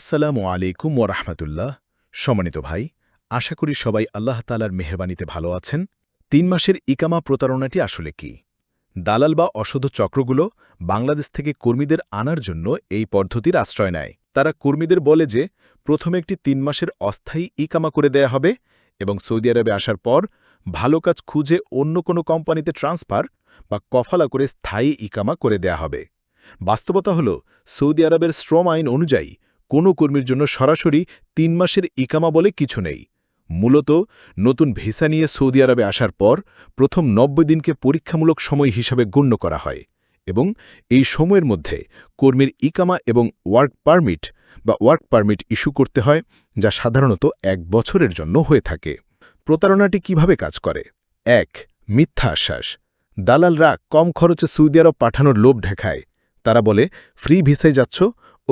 আসসালামু আলাইকুম ওরহমতুল্লাহ সম্মানিত ভাই, আশা করি সবাই আল্লাহ তালার মেহরবানিতে ভালো আছেন। তিন মাসের ইকামা প্রতারণাটি আসলে কি? দালাল বা অসধ চক্রগুলো বাংলাদেশ থেকে কর্মীদের আনার জন্য এই পদ্ধতির আশ্রয় নেয়। তারা কর্মীদের বলে যে, প্রথমে একটি তিন মাসের অস্থায়ী ইকামা করে দেয়া হবে এবং সৌদি আরবে আসার পর ভালো কাজ খুঁজে অন্য কোনো কোম্পানিতে ট্রান্সফার বা কফালা করে স্থায়ী ইকামা করে দেয়া হবে। বাস্তবতা হল, সৌদি আরবের শ্রম আইন অনুযায়ী কোনো কর্মীর জন্য সরাসরি তিন মাসের ইকামা বলে কিছু নেই। মূলত নতুন ভিসা নিয়ে সৌদি আরবে আসার পর প্রথম নব্বই দিনকে পরীক্ষামূলক সময় হিসাবে গণ্য করা হয় এবং এই সময়ের মধ্যে কর্মীর ইকামা এবং ওয়ার্ক পারমিট বা ওয়ার্ক পারমিট ইস্যু করতে হয়, যা সাধারণত এক বছরের জন্য হয়ে থাকে। প্রতারণাটি কীভাবে কাজ করে? এক, মিথ্যা আশ্বাস। দালালরা কম খরচে সৌদি আরব পাঠানোর লোভ ঢেখায় তারা বলে, ফ্রি ভিসায় যাচ্ছ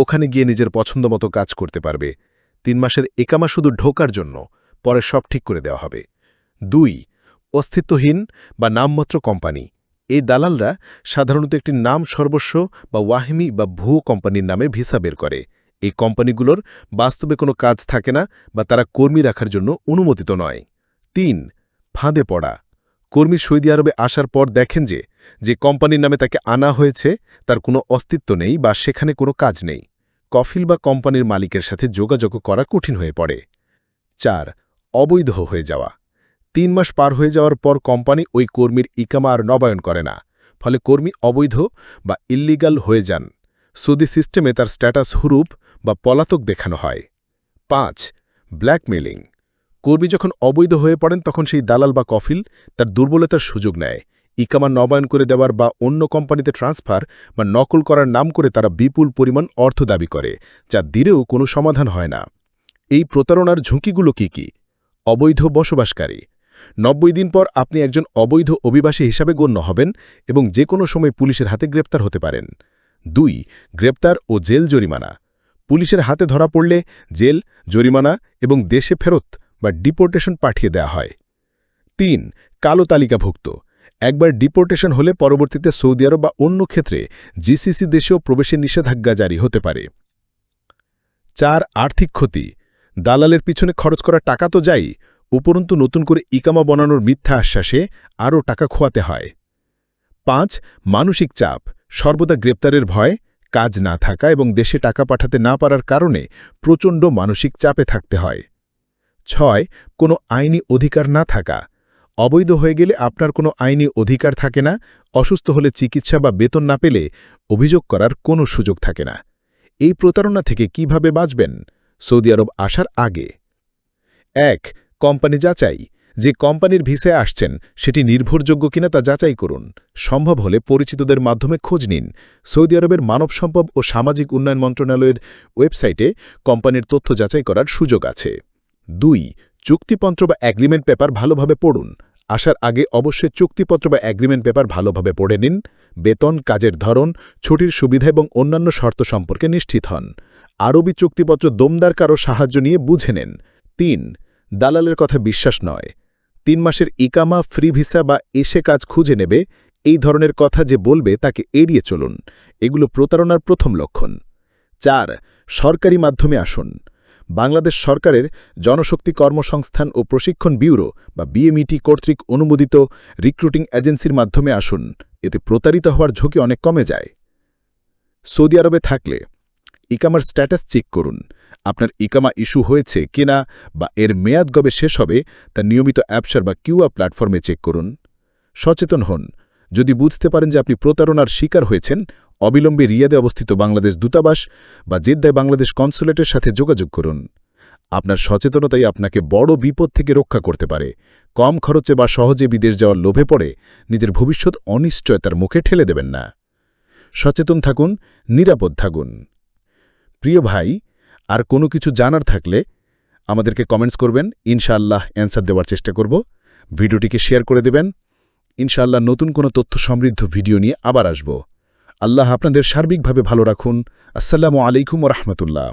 ওখানে গিয়ে নিজের পছন্দমতো কাজ করতে পারবে। তিন মাসের একামা শুধু ঢোকার জন্য, পরে সব ঠিক করে দেওয়া হবে। দুই, অস্তিত্বহীন বা নামমাত্র কোম্পানি। এই দালালরা সাধারণত একটি নাম সর্বস্ব বা ওয়াহিমি বা ভুয়ো কোম্পানির নামে ভিসা বের করে। এই কোম্পানিগুলোর বাস্তবে কোনো কাজ থাকে না বা তারা কর্মী রাখার জন্য অনুমোদিত নয়। তিন, ফাঁদে পড়া। কর্মী সৌদি আরবে আসার পর দেখেন যে যে কোম্পানির নামে তাকে আনা হয়েছে, তার কোনো অস্তিত্ব নেই বা সেখানে কোনো কাজ নেই। কফিল বা কোম্পানির মালিকের সাথে যোগাযোগ করা কঠিন হয়ে পড়ে। চার, অবৈধ হয়ে যাওয়া। তিন মাস পার হয়ে যাওয়ার পর কোম্পানি ওই কর্মীর ইকামা আর নবায়ন করে না, ফলে কর্মী অবৈধ বা ইল্লিগাল হয়ে যান। সৌদি সিস্টেমে তার স্ট্যাটাস হুরুপ বা পলাতক দেখানো হয়। পাঁচ, ব্ল্যাকমেলিং। কর্মী যখন অবৈধ হয়ে পড়েন, তখন সেই দালাল বা কফিল তার দুর্বলতার সুযোগ নেয়। ইকামা নবায়ন করে দেওয়ার বা অন্য কোম্পানিতে ট্রান্সফার বা নকল করার নাম করে তারা বিপুল পরিমাণ অর্থ দাবি করে, যা দিলেও কোনো সমাধান হয় না। এই প্রতারণার ঝুঁকিগুলো কি কি? অবৈধ বসবাসকারী। নব্বই দিন পর আপনি একজন অবৈধ অভিবাসী হিসাবে গণ্য হবেন এবং যে কোনো সময় পুলিশের হাতে গ্রেপ্তার হতে পারেন। দুই, গ্রেপ্তার ও জেল জরিমানা। পুলিশের হাতে ধরা পড়লে জেল, জরিমানা এবং দেশে ফেরত বা ডিপোর্টেশন পাঠিয়ে দেয়া হয়। তিন, কালো তালিকাভুক্ত। একবার ডিপোর্টেশন হলে পরবর্তীতে সৌদি আরব বা অন্য ক্ষেত্রে জিসিসি দেশেও প্রবেশের নিষেধাজ্ঞা জারি হতে পারে। চার, আর্থিক ক্ষতি। দালালের পিছনে খরচ করা টাকা তো যাই, উপরন্তু নতুন করে ইকামা বানানোর মিথ্যা আশ্বাসে আরও টাকা খোয়াতে হয়। পাঁচ, মানসিক চাপ। সর্বদা গ্রেপ্তারের ভয়, কাজ না থাকা এবং দেশে টাকা পাঠাতে না পারার কারণে প্রচণ্ড মানসিক চাপে থাকতে হয়। ছয়, কোনো আইনি অধিকার না থাকা। অবৈধ হয়ে গেলে আপনার কোনো আইনি অধিকার থাকে না, অসুস্থ হলে চিকিৎসা বা বেতন না পেলে অভিযোগ করার কোনো সুযোগ থাকে না। এই প্রতারণা থেকে কীভাবে বাঁচবেন? সৌদি আরব আসার আগে। এক, কোম্পানি যাচাই। যে কোম্পানির ভিসায় আসছেন, সেটি নির্ভরযোগ্য কিনা তা যাচাই করুন। সম্ভব হলে পরিচিতদের মাধ্যমে খোঁজ নিন। সৌদি আরবের মানব সম্পদ ও সামাজিক উন্নয়ন মন্ত্রণালয়ের ওয়েবসাইটে কোম্পানির তথ্য যাচাই করার সুযোগ আছে। দুই, চুক্তিপত্র বা অ্যাগ্রিমেন্ট পেপার ভালোভাবে পড়ুন। আসার আগে অবশ্যই চুক্তিপত্র বা অ্যাগ্রিমেন্ট পেপার ভালোভাবে পড়ে নিন, বেতন, কাজের ধরন, ছুটির সুবিধা এবং অন্যান্য শর্ত সম্পর্কে নিশ্চিত হন। আরবি চুক্তিপত্র দমদার কারও সাহায্য নিয়ে বুঝে নেন। তিন, দালালের কথা বিশ্বাস নয়। তিন মাসের ইকামা, ফ্রি ভিসা বা এসে কাজ খুঁজে নেবে, এই ধরনের কথা যে বলবে তাকে এড়িয়ে চলুন। এগুলো প্রতারণার প্রথম লক্ষণ। চার, সরকারি মাধ্যমে আসুন। বাংলাদেশ সরকারের জনশক্তি কর্মসংস্থান ও প্রশিক্ষণ ব্যুরো বা বিএমইটি কর্তৃক অনুমোদিত রিক্রুটিং এজেন্সির মাধ্যমে আসুন। এতে প্রতারিত হওয়ার ঝুঁকি অনেক কমে যায়। সৌদি আরবে থাকলে ইকামার স্ট্যাটাস চেক করুন। আপনার ইকামা ইস্যু হয়েছে কিনা বা এর মেয়াদ গবে শেষ হবে তা নিয়মিত অ্যাপসার বা কিউআ প্ল্যাটফর্মে চেক করুন। সচেতন হন। যদি বুঝতে পারেন যে আপনি প্রতারণার শিকার হয়েছেন অবিলম্বে রিয়াদে অবস্থিত বাংলাদেশ দূতাবাস বা জেদ্দায় বাংলাদেশ কনসুলেটের সাথে যোগাযোগ করুন। আপনার সচেতনতাই আপনাকে বড় বিপদ থেকে রক্ষা করতে পারে। কম খরচে বা সহজে বিদেশ যাওয়ার লোভে পড়ে নিজের ভবিষ্যৎ অনিশ্চয়তার মুখে ঠেলে দেবেন না। সচেতন থাকুন, নিরাপদ থাকুন। প্রিয় ভাই, আর কোনো কিছু জানার থাকলে আমাদেরকে কমেন্টস করবেন। ইনশাআল্লাহ অ্যান্সার দেওয়ার চেষ্টা করব। ভিডিওটিকে শেয়ার করে দেবেন। ইনশাআল্লাহ নতুন কোনো তথ্য সমৃদ্ধ ভিডিও নিয়ে আবার আসব। আল্লাহ আপনাদের সার্বিকভাবে ভালো রাখুন। আসসালামু আলাইকুম রহমতুল্লাহ।